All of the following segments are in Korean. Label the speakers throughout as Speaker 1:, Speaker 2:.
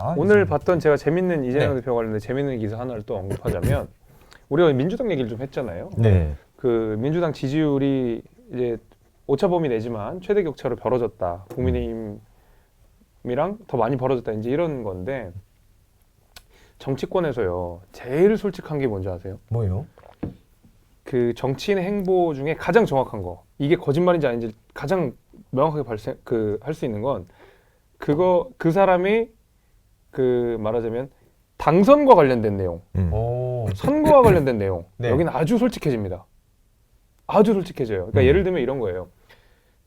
Speaker 1: 아,
Speaker 2: 오늘
Speaker 1: 이제-
Speaker 2: 봤던 제가 재밌는 이재명
Speaker 1: 네.
Speaker 2: 대표 관련된 재밌는 기사 하나를 또 언급하자면 우리가 민주당 얘기를 좀 했잖아요.
Speaker 3: 네.
Speaker 2: 그 민주당 지지율이 이제 오차범위 내지만 최대 격차로 벌어졌다. 국민의힘이랑 더 많이 벌어졌다. 이제 이런 건데 정치권에서요 제일 솔직한 게 뭔지 아세요?
Speaker 1: 뭐요?
Speaker 2: 그 정치인의 행보 중에 가장 정확한 거 이게 거짓말인지 아닌지 가장 명확하게 발생 그 할 수 있는 건 그거 그 사람이 그 말하자면 당선과 관련된 내용,
Speaker 3: 음.
Speaker 1: 오.
Speaker 2: 선거와 관련된 내용
Speaker 1: 네.
Speaker 2: 여기는 아주 솔직해집니다. 아주 솔직해져요. 그러니까
Speaker 3: 음.
Speaker 2: 예를 들면 이런 거예요.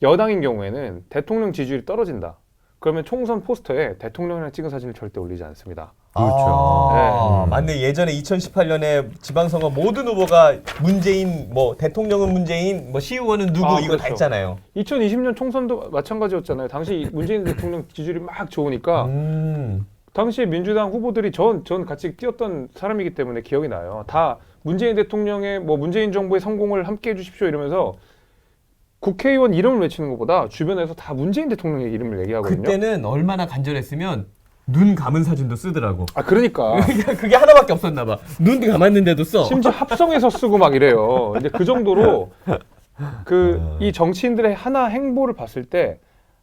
Speaker 2: 여당인 경우에는 대통령 지지율이 떨어진다. 그러면 총선 포스터에 대통령이랑 찍은 사진을 절대 올리지 않습니다.
Speaker 3: 그렇죠.
Speaker 1: 아,
Speaker 3: 네.
Speaker 1: 맞네. 예전에 2018년에 지방선거 모든 후보가 문재인, 뭐 대통령은 문재인, 뭐 시의원은 누구
Speaker 2: 아,
Speaker 1: 이거 다
Speaker 2: 그렇죠.
Speaker 1: 했잖아요.
Speaker 2: 2020년 총선도 마찬가지였잖아요. 당시 문재인 대통령 지지율이 막 좋으니까
Speaker 1: 음.
Speaker 2: 당시에 민주당 후보들이 전, 전 같이 뛰었던 사람이기 때문에 기억이 나요. 다 문재인 대통령의 뭐 문재인 정부의 성공을 함께 해주십시오 이러면서 국회의원 이름을 외치는 것보다 주변에서 다 문재인 대통령의 이름을 얘기하거든요.
Speaker 1: 그때는 얼마나 간절했으면 눈 감은 사진도 쓰더라고.
Speaker 2: 아 그러니까
Speaker 1: 그게 하나밖에 없었나 봐. 눈 감았는데도 써.
Speaker 2: 심지어 합성해서 쓰고 막 이래요. 이제 그 정도로 그 이 정치인들의 하나 행보를 봤을 때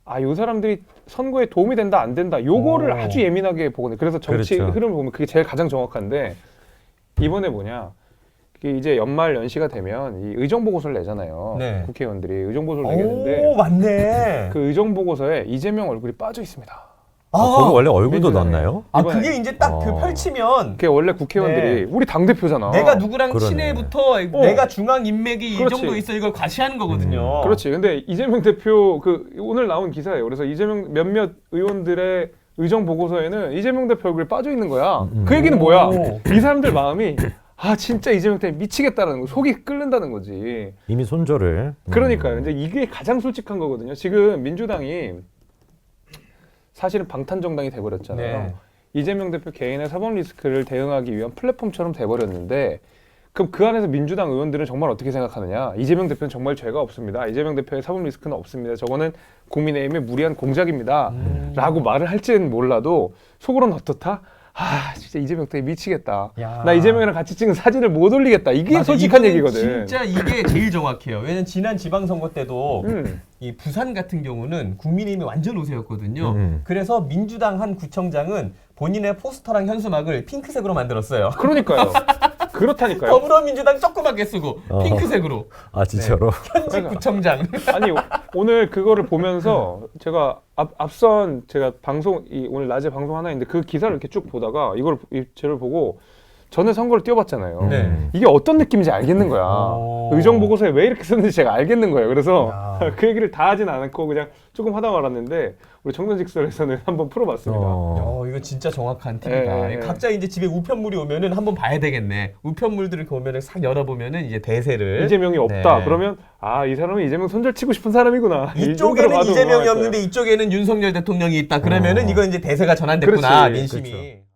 Speaker 2: 아, 요 사람들이 선거에 도움이 된다 안 된다 요거를
Speaker 1: 오.
Speaker 2: 아주 예민하게 보거든요. 그래서 정치
Speaker 3: 그렇죠.
Speaker 2: 흐름을 보면 그게 제일 가장 정확한데 이번에 뭐냐? 이게 이제 연말 연시가 되면 이 의정 보고서를 내잖아요.
Speaker 1: 네.
Speaker 2: 국회의원들이 의정 보고서를 내겠는데
Speaker 1: 오, 맞네.
Speaker 2: 그 의정 보고서에 이재명 얼굴이 빠져 있습니다.
Speaker 3: 아, 거기 원래 얼굴도
Speaker 2: 민주당에.
Speaker 3: 넣었나요?
Speaker 1: 아,
Speaker 2: 이번에-
Speaker 1: 그게 이제 딱 그
Speaker 3: 어.
Speaker 1: 펼치면
Speaker 2: 그게 원래 국회의원들이 우리 당 대표잖아.
Speaker 1: 내가 누구랑
Speaker 3: 그러네.
Speaker 1: 친해부터 내가 중앙 인맥이
Speaker 2: 그렇지.
Speaker 1: 이 정도 있어 이걸 과시하는 거거든요.
Speaker 2: 그렇지. 근데 이재명 대표 그 오늘 나온 기사예요. 그래서 이재명 몇몇 의원들의 의정 보고서에는 이재명 대표 얼굴이 빠져 있는 거야.
Speaker 3: 음.
Speaker 2: 그 얘기는 뭐야?
Speaker 1: 오.
Speaker 2: 이 사람들 마음이 아 진짜 이재명 때문에 미치겠다는 거, 속이 끓는다는 거지.
Speaker 3: 이미 손절을. 음.
Speaker 2: 그러니까 요. 이제 이게 가장 솔직한 거거든요. 지금 민주당이 사실은 방탄 정당이 돼버렸잖아요.
Speaker 1: 네.
Speaker 2: 이재명 대표 개인의 사법 리스크를 대응하기 위한 플랫폼처럼 돼버렸는데 그럼 그 안에서 민주당 의원들은 정말 어떻게 생각하느냐? 이재명 대표는 정말 죄가 없습니다. 이재명 대표의 사법 리스크는 없습니다. 저거는 국민의힘의 무리한 공작입니다.
Speaker 1: 음.
Speaker 2: 라고 말을 할지는 몰라도 속으로는 어떻다? 아 진짜 이재명 때문에 미치겠다.
Speaker 1: 야.
Speaker 2: 나 이재명이랑 같이 찍은 사진을 못 올리겠다. 이게
Speaker 1: 맞아,
Speaker 2: 솔직한
Speaker 1: 이거는
Speaker 2: 얘기거든.
Speaker 1: 진짜 이게 제일 정확해요. 왜냐면 지난 지방선거 때도
Speaker 2: 음.
Speaker 1: 이 부산 같은 경우는 국민의힘이 완전 우세였거든요.
Speaker 3: 음.
Speaker 1: 그래서 민주당 한 구청장은 본인의 포스터랑 현수막을 핑크색으로 만들었어요.
Speaker 2: 그러니까요. 그렇다니까요.
Speaker 1: 더불어민주당 조그맣게 쓰고
Speaker 3: 어.
Speaker 1: 핑크색으로
Speaker 3: 아, 진짜로?
Speaker 1: 현직
Speaker 2: 그러니까.
Speaker 1: 구청장.
Speaker 2: 아니 오- 오늘 그거를 보면서 제가 앞, 앞선 제가 방송 이 오늘 낮에 방송 하나 있는데 그 기사를 이렇게 쭉 보다가 이걸 이 죄를 보고 전에 선거를 뛰어봤잖아요.
Speaker 1: 네.
Speaker 3: 음.
Speaker 2: 이게 어떤 느낌인지 알겠는 거야.
Speaker 1: 오.
Speaker 2: 의정 보고서에 왜 이렇게 썼는지 제가 알겠는 거예요. 그래서
Speaker 1: 야.
Speaker 2: 그 얘기를 다 하진 않고 그냥 조금 하다 말았는데 우리 청년직설에서는 한번 풀어봤습니다.
Speaker 3: 어.
Speaker 1: 어, 이거 진짜 정확한 팁이다.
Speaker 2: 예, 예.
Speaker 1: 각자 이제 집에 우편물이 오면은 한번 봐야 되겠네. 우편물들을 오면은 싹 열어보면은 이제 대세를
Speaker 2: 이재명이 없다.
Speaker 1: 네.
Speaker 2: 그러면 아 이 사람은 이재명 손절 치고 싶은 사람이구나. 이
Speaker 1: 이쪽에는 이재명이. 없는데 이쪽에는 윤석열 대통령이 있다. 그러면은
Speaker 3: 어.
Speaker 1: 이건 이제 대세가 전환됐구나
Speaker 2: 그렇지,
Speaker 1: 민심이.
Speaker 3: 그렇죠.